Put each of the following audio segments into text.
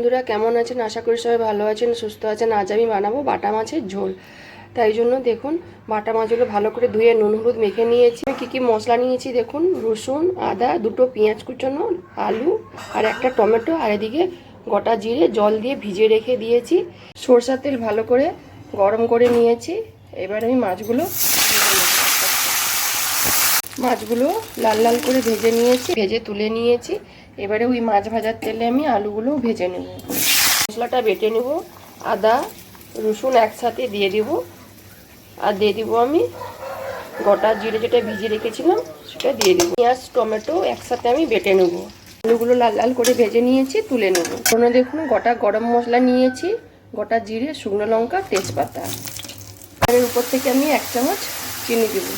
বন্ধুরা, কেমন আছেন? আশা করি সবাই ভালো আছেন, সুস্থ আছেন। আজ আমি বানাবো বাটা মাছের ঝোল। তাই জন্য দেখুন, বাটা মাছগুলো ভালো করে ধুয়ে নুন, হলুদ মেখে নিয়েছি। আমি কী কী মশলা নিয়েছি দেখুন? রসুন, আদা, দুটো পেঁয়াজ কুচানো, আলু আর একটা টমেটো। আর এদিকে গোটা জিরে জল দিয়ে ভিজে রেখে দিয়েছি। সরষার তেল ভালো করে গরম করে নিয়েছি। এবার আমি মাছগুলো মাছগুলো লাল লাল করে ভেজে নিয়েছি। ভেজে তুলে নিয়েছি। এবারে ওই মাছ ভাজার তেলে আমি আলুগুলো ভেজে নেব। মশলাটা বেটে নেব, আদা, রসুন একসাথে দিয়ে দিব। আর দিয়ে দিব আমি গোটা জিরে যেটা ভিজিয়ে রেখেছিলাম, সেটা দিয়ে দিব। পেঁয়াজ, টমেটো একসাথে আমি বেটে নেব। আলুগুলো লাল লাল করে ভেজে নিয়েছি, তুলে নেব। কোনো দেখুন গোটা গরম মশলা নিয়েছি, গোটা জিরে, শুকনো লঙ্কা, তেজপাতা। এর উপর থেকে আমি এক চামচ চিনি দেবো।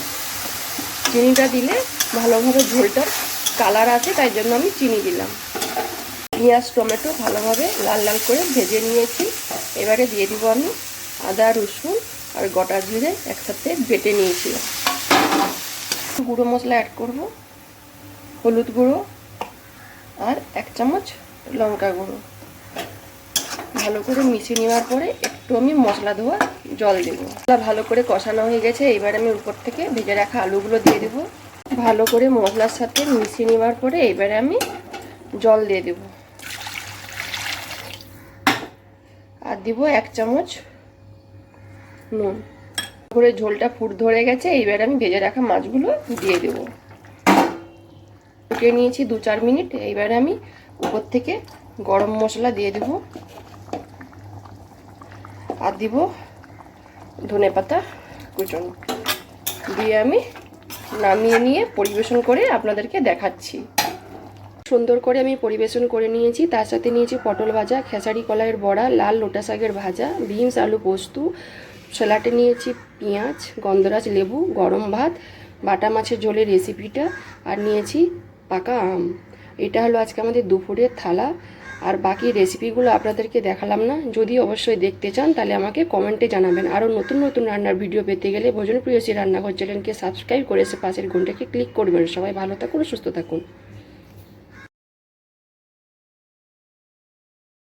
চিনিটা দিলে ভালোভাবে ঝোলটার কালার আছে, তাই জন্য আমি চিনি দিলাম। পেঁয়াজ, টমেটো ভালোভাবে লাল লাল করে ভেজে নিয়েছি। এবারে দিয়ে দিব আমি আদা, রসুন আর গোটা জিরে একসাথে বেটে নিয়েছিলাম। গুঁড়ো মশলা অ্যাড করব, হলুদ গুঁড়ো আর এক চামচ লঙ্কা গুঁড়ো। ভালো করে মিশিয়ে নেওয়ার পরে একটু আমি মশলা ধোয়া জল দেবো। ভালো করে কষানো হয়ে গেছে, এবার আমি উপর থেকে ভেজে রাখা আলুগুলো দিয়ে দেবো। ভালো করে মশলার সাথে মিশিয়ে নেওয়ার পরে এবারে আমি জল দিয়ে দেব। আর দিব এক চামচ নুন। করে ঝোলটা ফুট ধরে গেছে এইবার আমি ভেজে রাখা মাছগুলো দিয়ে দেব। ফুটিয়ে নিয়েছি দু চার মিনিট এইবারে আমি উপর থেকে গরম মশলা দিয়ে দেবো। আর দিব ধনে পাতা কুচন। দিয়ে আমি নামিয়ে নিয়ে পরিবেশন করে আপনাদেরকে দেখাচ্ছি। সুন্দর করে আমি পরিবেশন করে নিয়েছি। তার সাথে নিয়েছি পটল ভাজা, খেসারি কলাইয়ের বড়া, লাল লোটা শাকের ভাজা, বিনস, আলু পোস্ত, স্যালাডে নিয়েছি পেঁয়াজ, গন্ধরাজ লেবু, গরম ভাত, বাটা মাছের ঝোলের রেসিপিটা আর নিয়েছি পাকা আম। এটা হলো আজকে আমাদের দুপুরের থালা। আর বাকি রেসিপিগুলো আপনাদেরকে দেখালাম না। যদি অবশ্যই দেখতে চান, তাহলে আমাকে কমেন্টে জানাবেন। আরও নতুন নতুন রান্নার ভিডিও পেতে গেলে ভোজন প্রিয়সী রান্নাঘর চ্যানেলকে সাবস্ক্রাইব করে সে পাশের ঘন্টাকে ক্লিক করবেন। সবাই ভালো থাকুন, সুস্থ থাকুন।